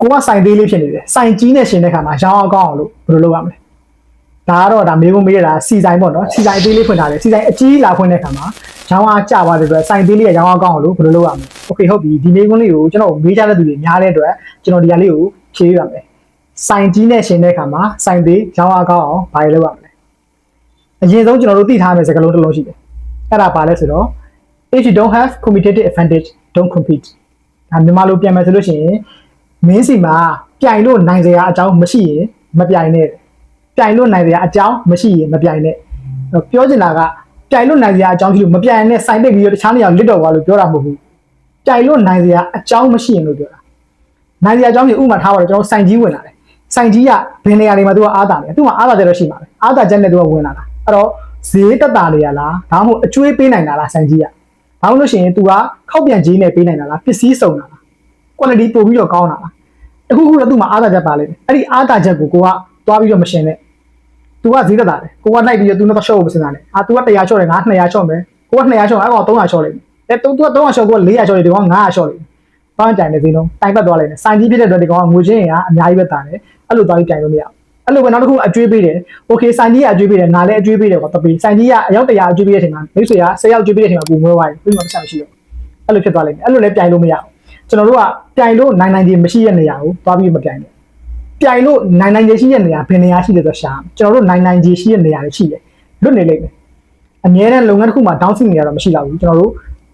ကိုကစိုင်သေးလေးဖြစ်နေတယ်စိုင်ကြီးနဲ့ရှင်တဲ့ခါမှာရောင်းအောင်ကောင်းအောင်လို့ဘယ်လိုလုပ်ရမလဲဒါကတော့ဒါမေးဖို့မေးရတာစီဆိုင်ပေါ့နော်စီဆိုင်အသေးလေးဖွင့်ထားတယ်စီဆိုင်အကြီးလာဖွင့်တဲ့ခါမှာရောင်းအောင်ကျသွားတဲ့အတွက်စိုင်သေးလေးကရောင်းအောင်ကောင်းအောင်လို့ဘယ်လိုလုပ်ရမလဲโอเคဟုတ်ပြီဒီမေးခွန်းလေးကိုကျွန်တော်မေးချတဲ့သူတွေများတဲ့အတွက်ကျွန်တော်ဒီဟာလေးကိုဖြေရမယ်စိုင်ကြီးနဲ့ရှင်တဲ့ခါမှာစိုင်သေးရောင်းအောင်ကောင်းအောင်ဘာတွေလုပ်ရမလဲအရင်ဆုံးကျွန်တော်တို့သိထားမယ့်စကားလုံးတစ်လုံးရှိတယ်အဲ့ဒါပါလဲဆိုတော့ if you don't have competitive advantage don't compete ဒါမြန်မာလိုပြန်မယ်ဆိုလို့ရှိရင် မင်းစီမှာပြိုင်လို့နိုင်စရာအကြောင်းမရှိရင်မပြိုင်နဲ့ပြိုင်လို့နိုင်စရာအကြောင်းမရှိရင်မပြိုင်နဲ့အဲ့တော့ပြောချင်တာကပြိုင်လို့နိုင်စရာအကြောင်းရှိလို့မပြိုင်နဲ့စိုင်းပိတ်ပြီးတော့တခြားနေရာလစ်တော့ပါလို့ပြောတာမဟုတ်ဘူးပြိုင်လို့နိုင်စရာအကြောင်းမရှိရင်လို့ပြောတာနိုင်စရာအကြောင်းကြီးဥပမာထားပါတော့ကျွန်တော်စိုင်ကြီးဝင်လာတယ်စိုင်ကြီးကဘယ်နေရာတွေမှာသူကအားတာလဲသူကအားတာကြတော့ရှိမှာပဲအားတာချက်နဲ့သူကဝင်လာတာအဲ့တော့ဈေးတက်တာနေရလားဒါမှမဟုတ်အကျွေးပေးနိုင်တာလားစိုင်ကြီးကဘာလို့လို့ရှိရင် तू ကခောက်ပြန်ကြီးနဲ့ပေးနိုင်တာလားပစ္စည်းစုံတာလား quality ပို့ပြီးတော့ကောင်းတာလား တခုခုတော့ तू မှာအားသာချက်ပါလိမ့်မယ်အဲ့ဒီအားသာချက်ကိုကိုကသွားပြီးတော့မရှင်နဲ့ तू ကဈေးသက်တာတယ်ကိုကလိုက်ပြီးတော့ तू နဲ့တော့ short ကိုမစင်တာနဲ့အာ तू က100 short တယ်ငါ200 short မယ်ကိုက200 short အဲ့ကောင်300 short လိမ့်မယ်အဲ तू က300 short ကိုက400 short တယ်ဒီကောင်900 short လိမ့်မယ်ပေါင်းတိုင်နေသေးလုံးတိုင်ပတ်သွားလိုက်တယ်စိုင်ကြီးဖြစ်တဲ့အတွက်ဒီကောင်ကငွေချင်းရင်ကအများကြီးပဲတာတယ်အဲ့လိုသွားပြီးတိုင်လို့မရဘူးအဲ့လိုပဲနောက်တစ်ခုအကျွေးပေးတယ်။ Okay စိုင်ကြီးကအကျွေးပေးတယ်ငါလည်းအကျွေးပေးတယ်ကွာတပီစိုင်ကြီးကအယောက်100အကျွေးပေးတဲ့အချိန်မှာမိတ်ဆွေက10ယောက်အကျွေးပေးတဲ့အချိန်မှာပူမွေးသွားပြီပြီးမှမဆက်မရှိတော့ အဲ့လိုဖြစ်သွားလိမ့်မယ်အဲ့လိုလည်းပြိုင်လို့မရဘူး ကျွန်တော်တို့ကပြိုင်လို့နိုင်နိုင်ခြင်းမရှိတဲ့နေရာကိုသွားပြီးမပြိုင်နဲ့ပြိုင်လို့နိုင်နိုင်ခြင်းရှိတဲ့နေရာဘယ်နေရာရှိလဲဆိုတော့ရှာကျွန်တော်တို့နိုင်နိုင်ခြင်းရှိတဲ့နေရာတွေရှိတယ်လွတ်နေလိမ့်မယ်အများနဲ့လုပ်ငန်းတစ်ခုမှာ down စီနေရတော့မရှိတော့ဘူးကျွန်တော်တို့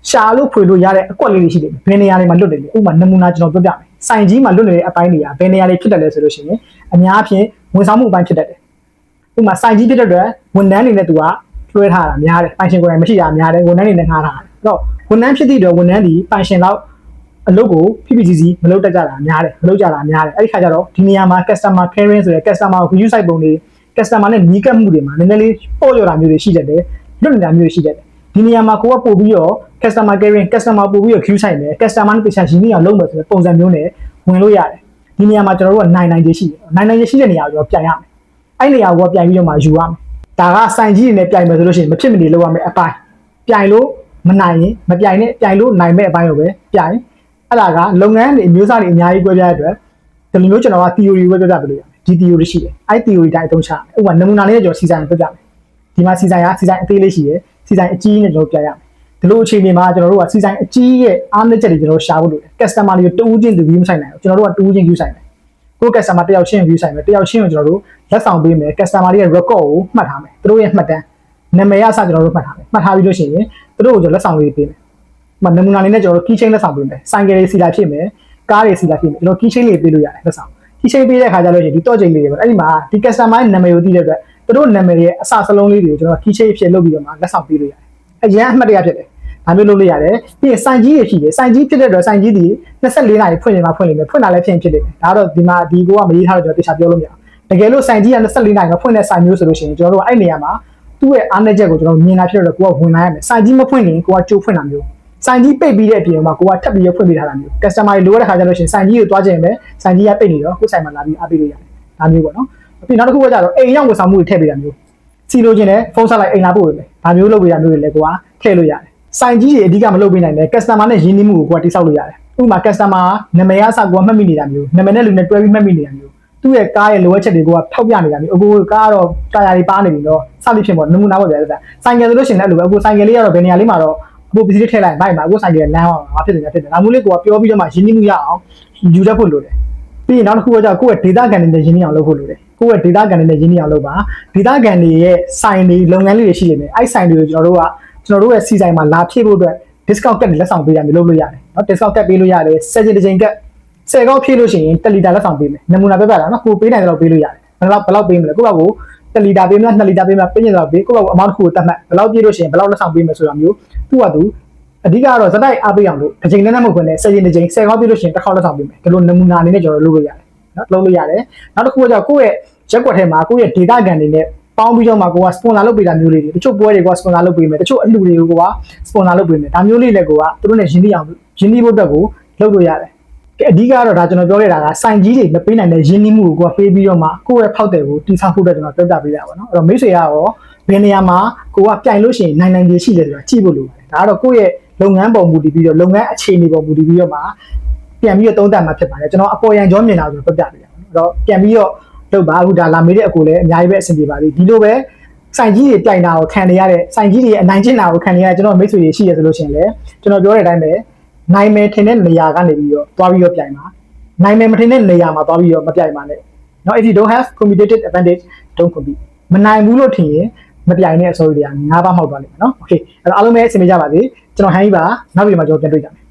ရှာလို့ဖွေလို့ရတဲ့အကွက်လေးတွေရှိတယ်ဘယ်နေရာတွေမှာလွတ်နေလဲဥပမာနမူနာကျွန်တော်ပြောပြမယ်စိုင်ကြီးမှာလွတ်နေတဲ့အပိုင်းတွေကဘယ်နေရာတွေဖြစ်တယ်လဲဆိုလို့ရှိရင်အများအပြားဝန်ဆောင်မှုအပိုင်းဖြစ်တတ်တယ်ဥပမာစိုင်ကြီးဖြစ်တဲ့အတွက်ဝန်ထမ်းတွေနဲ့သူကလွှဲထားတာများတယ်ပိုင်ရှင်ကိုယ်တိုင်မရှိတာများတယ်ဝန်ထမ်းတွေနဲ့ငှားထားတယ်အဲ့တော့ဝန်ထမ်းဖြစ်သည့်အတွက်ဝန်ထမ်းဒီပိုင်ရှင်လောက် အလုပ်ကို PPCC မလုပ်တတ်ကြတာများတယ်မလုပ်ကြတာများတယ်အဲ့ဒီခါကျတော့ဒီနေရာမှာ customer caring ဆိုတဲ့ customer ကို view site ပုံတွေ customer နဲ့နီးကပ်မှုတွေမှာနည်းနည်းလေးပေါ့လျော်တာမျိုးတွေရှိတတ်တယ်လွတ်နေတာမျိုးတွေရှိတတ်တယ်ဒီနေရာမှာကိုကပို့ပြီးတော့ customer caring customer ပို့ပြီးတော့ view site မယ် customer နဲ့တရားရှင်နေအောင်လုပ်မယ်ဆိုတဲ့ပုံစံမျိုးနဲ့ဝင်လို့ရတယ်ဒီနေရာမှာကျွန်တော်တို့ကနိုင်နိုင်ကြီးရှိတယ်နိုင်နိုင်ကြီးရှိတဲ့နေရာကိုကျွန်တော်ပြန်ရမယ်အဲ့နေရာကိုပြန်ပြီးတော့မှယူရမယ်ဒါကစိုင်ကြီးတွေနဲ့ပြိုင်မယ်ဆိုလို့ရှိရင်မဖြစ်မနေလုပ်ရမယ်အပိုင်းပြိုင်လို့မနိုင်ရင်မပြိုင်နဲ့ပြိုင်လို့နိုင်မဲ့အပိုင်းကိုပဲပြိုင် အဲ့ဒါကလုပ်ငန်းတွေအမျိုးအစားတွေအများကြီး꿰ပြရတဲ့အတွက်ဒီလိုမျိုးကျွန်တော်က theory ပဲပြောပြပြလို့ရတယ်ဒီ theory ရှိတယ်အဲ့ theory တိုင်းအသုံးချမယ်ဥပမာနမူနာလေးနဲ့ကျွန်တော်စီဆိုင်ပြပြမယ်ဒီမှာစီဆိုင်ကစီဆိုင်အသေးလေးရှိတယ်စီဆိုင်အကြီးနဲ့ကျွန်တော်ပြရမယ်ဒီလိုအခြေအနေမှာကျွန်တော်တို့ကစီဆိုင်အကြီးရဲ့အားနည်းချက်တွေကျွန်တော်ရှာဖို့လိုတယ် customer တွေကိုတူးချင်းသူပြီးမဆိုင်နိုင်ဘူးကျွန်တော်တို့ကတူးချင်း view ဆိုင်မယ်ကို customer တယောက်ချင်း view ဆိုင်မယ်တယောက်ချင်းကိုကျွန်တော်တို့လက်ဆောင်ပေးမယ် customer တွေရဲ့ record ကိုမှတ်ထားမယ်သူတို့ရဲ့မှတ်တမ်းနာမည်အစကျွန်တော်တို့မှတ်ထားမယ်မှတ်ထားပြီးလို့ရှိရင်သူတို့ကိုကျွန်တော်လက်ဆောင်လေးပေးမယ် မနမူနာလေးနဲ့ကျွန်တော်တို့ key chain လက်ဆောင်ပေးမယ်ဆိုင်ကယ်တွေစီလာဖြစ်မယ်ကားတွေစီလာဖြစ်မယ်ကျွန်တော် key chain လေးပေးလို့ရတယ်လက်ဆောင် key chain ပေးတဲ့ခါကျလို့ရှိရင်ဒီတော့ချိန်လေးတွေပဲအဲ့ဒီမှာဒီ customer ရဲ့နာမည်ကိုသိတဲ့အတွက်သူတို့နာမည်ရဲ့အစစလုံးလေးတွေကိုကျွန်တော် key chain ဖြစ်လုပ်ပြီးတော့မှလက်ဆောင်ပေးလို့ရတယ်အရင်အမှတ်တရဖြစ်တယ်ဒါမျိုးလုပ်လို့ရတယ်ပြီးရင်စိုင်ကြီးတွေရှိတယ်စိုင်ကြီးဖြစ်တဲ့အတွက်စိုင်ကြီးဒီ24နာရီဖွင့်နေမှာဖွင့်နေမယ်ဖွင့်တာလည်းဖြစ်ရင်ဖြစ်တယ်ဒါတော့ဒီမှာဒီကိုကမရေးထားတော့ကျွန်တော်တခြားပြောလို့မရဘူးတကယ်လို့စိုင်ကြီးက24နာရီမှာဖွင့်တဲ့စိုင်မျိုးဆိုလို့ရှိရင်ကျွန်တော်တို့ကအဲ့နေရာမှာသူ့ရဲ့အားနည်းချက်ကိုကျွန်တော်မြင်လာဖြစ်တော့ကိုကဝင်လာရမယ်စိုင်ကြီးမဖွင့်ရင်ကိုကကြိုးဖွင့်တာမျိုး ဆိုင်ကြီးပိတ်ပြီးတဲ့အပြင်မှာကိုကထပ်ပြီးရဖွင့်ပေးထားတာမျိုး customer တွေလိုရတဲ့ခါကျလို့ရှိရင်ဆိုင်ကြီးကိုတွားကြည့်ရင်ပဲဆိုင်ကြီးကပိတ်နေတော့ကိုယ်ဆိုင်မှာလာပြီးအားပေးလို့ရတယ်ဒါမျိုးပေါ့နော်ပြီးနောက်တစ်ခုကကြတော့အိမ်ရောက်ဝန်ဆောင်မှုတွေထည့်ပေးတာမျိုးစီလိုချင်တယ်ဖုန်းဆက်လိုက်အိမ်လာပို့ပေးမယ်ဒါမျိုးလုပ်ပေးတာမျိုးတွေလည်းကိုကထည့်လို့ရတယ်ဆိုင်ကြီးတွေအဓိကမလုပ်ပေးနိုင်တယ် customer နဲ့ရင်းနှီးမှုကိုကိုကတိစောက်လို့ရတယ်ဥပမာ customer နာမည်အစကိုကမှတ်မိနေတာမျိုးနာမည်နဲ့လူနဲ့တွဲပြီးမှတ်မိနေတာမျိုးသူ့ရဲ့ကားရဲ့လိုအပ်ချက်တွေကိုကထောက်ပြနေတာမျိုးအကိုကားကတော့တာယာတွေပါနေပြီတော့စသဖြင့်ပေါ့နမူနာပေါ့ဗျာဒါဆိုင်ကယ်ဆိုလို့ရှိရင်လည်းအဲ့လိုပဲအကိုဆိုင်ကယ်လေးကတော့ဘယ်နေရာလေးမှာတော့ အဖို့ပစ္စည်းတွေထည့်လိုက်ဘိုက်မှာအခုဆိုင်ကလမ်းအောင်ငါဖြစ်တယ်ငါဖြစ်တယ်ဒါမျိုးလေးကိုကပြောပြီးတော့မှရင်းနှီးမှုရအောင်ယူတတ်ဖို့လိုတယ်ပြီးရင်နောက်တစ်ခုကကျကိုယ့်ရဲ့ data ကန်တွေနဲ့ရင်းနှီးအောင်လုပ်ဖို့လိုတယ်ကိုယ့်ရဲ့ data ကန်တွေနဲ့ရင်းနှီးအောင်လုပ်ပါ data ကန်တွေရဲ့ဆိုင်တွေလုပ်ငန်းလေးတွေရှိနေတယ်အဲ့ဆိုင်တွေကိုကျွန်တော်တို့ကကျွန်တော်တို့ရဲ့စီဆိုင်မှာလာဖြည့်ဖို့အတွက် discount ကတ်တွေလက်ဆောင်ပေးရမျိုးလုပ်လို့ရတယ်နော် discount ကတ်ပေးလို့ရတယ်စက်ချင်းတစ်ချိန်ကတ်ဆယ်ကောက်ဖြည့်လို့ရှိရင်1လီတာလက်ဆောင်ပေးမယ်နမူနာပြပြတာနော်ကိုပေးနိုင်တယ်လို့ပေးလို့ရတယ်ဘယ်လောက်ဘယ်လောက်ပေးမလဲကိုယ့်ဘာကို1လီတာပေးမလား2လီတာပေးမလားပြည့်ညင်တော့ပေးကိုယ့်ဘာကိုအမောင့်တစ်ခုကိုတတ်မှတ်ဘယ်လောက်ပြည့်လို့ရှိရင်ဘယ်လောက်လက်ဆောင်ပေးမယ်ဆိုတာမျိုး သူ့ဟာသူအဓိကကတော့ဇက်တိုက်အားပေးအောင်လို့တစ်ချိန်နဲ့နဲ့မဟုတ်ဘဲနဲ့ဆယ်ချိန်တစ်ချိန်ဆယ်ကောက်ပြလို့ရှိရင်တစ်ခေါက်လက်ဆောင်ပေးမယ်ဒီလိုနမူနာအနေနဲ့ကျွန်တော်လုပ်လို့ရတယ်နော်လုပ်လို့ရတယ်နောက်တစ်ခုကကြောင့်ကိုယ့်ရဲ့ရက်ွက်ထဲမှာကိုယ့်ရဲ့ data ကန်တွေနဲ့ပေါင်းပြီးတော့မှကိုက sponsor လုပ်ပေးတာမျိုးလေးတွေတချို့ပွဲတွေက sponsor လုပ်ပေးမယ်တချို့အလှူတွေကိုက sponsor လုပ်ပေးမယ်ဒါမျိုးလေးလည်းကိုကသူတို့နဲ့ရင်းနှီးအောင်ရင်းနှီးဖို့အတွက်ကိုလုပ်လို့ရတယ်အဓိကတော့ဒါကျွန်တော်ပြောခဲ့တာကစိုင်ကြီးတွေမပေးနိုင်တဲ့ရင်းနှီးမှုကိုကိုကပေးပြီးတော့မှကိုယ့်ရဲ့ဖောက်တယ်ကိုတိဆောက်ဖို့အတွက်ကျွန်တော်ပြောပြပေးတာပါနော်အဲ့တော့မိတ်ဆွေကရော ဘယ်နေရာမှာကိုကပြိုင်လို့ရှိရင်နိုင်နိုင်ကြီးရှိလဲဆိုတာကြည့်ဖို့လိုပါတယ်ဒါကတော့ကိုယ့်ရဲ့လုပ်ငန်းပုံမူတည်ပြီးတော့လုပ်ငန်းအခြေအနေပုံမူတည်ပြီးတော့မှပြန်ပြီးတော့သုံးသပ်မှာဖြစ်ပါတယ်ကျွန်တော်အပေါ်ရန်ကြောမြင်တာဆိုတော့ပြပြပေးရအောင်အဲ့တော့ပြန်ပြီးတော့လုပ်ပါအခုဒါလာမေးတဲ့အကူလည်းအများကြီးပဲအဆင်ပြေပါပြီဒီလိုပဲစိုင်ကြီးတွေပြိုင်တာကိုခံရရတဲ့စိုင်ကြီးတွေအနိုင်ကျင့်တာကိုခံရရကျွန်တော်မိတ်ဆွေတွေရှိရဆိုလို့ရှိရင်လည်းကျွန်တော်ပြောတဲ့အတိုင်းပဲနိုင်မယ်ထင်တဲ့နေရာကနေပြီးတော့သွားပြီးတော့ပြိုင်ပါနိုင်မယ်မထင်တဲ့နေရာမှာသွားပြီးတော့မပြိုင်ပါနဲ့ now if you don't have competitive advantage don't compete မနိုင်ဘူးလို့ထင်ရင် မပြိုင်နဲ့အစိုးရတွေကငါးပါးမှောက်သွားလိမ့်မယ်เนาะ okay အဲ့တော့အားလုံးပဲအဆင်ပြေကြပါစေကျွန်တော်ဟန်ကြီးပါနောက်ပြီးမှကျွန်တော်ပြန်တွေ့ကြမယ်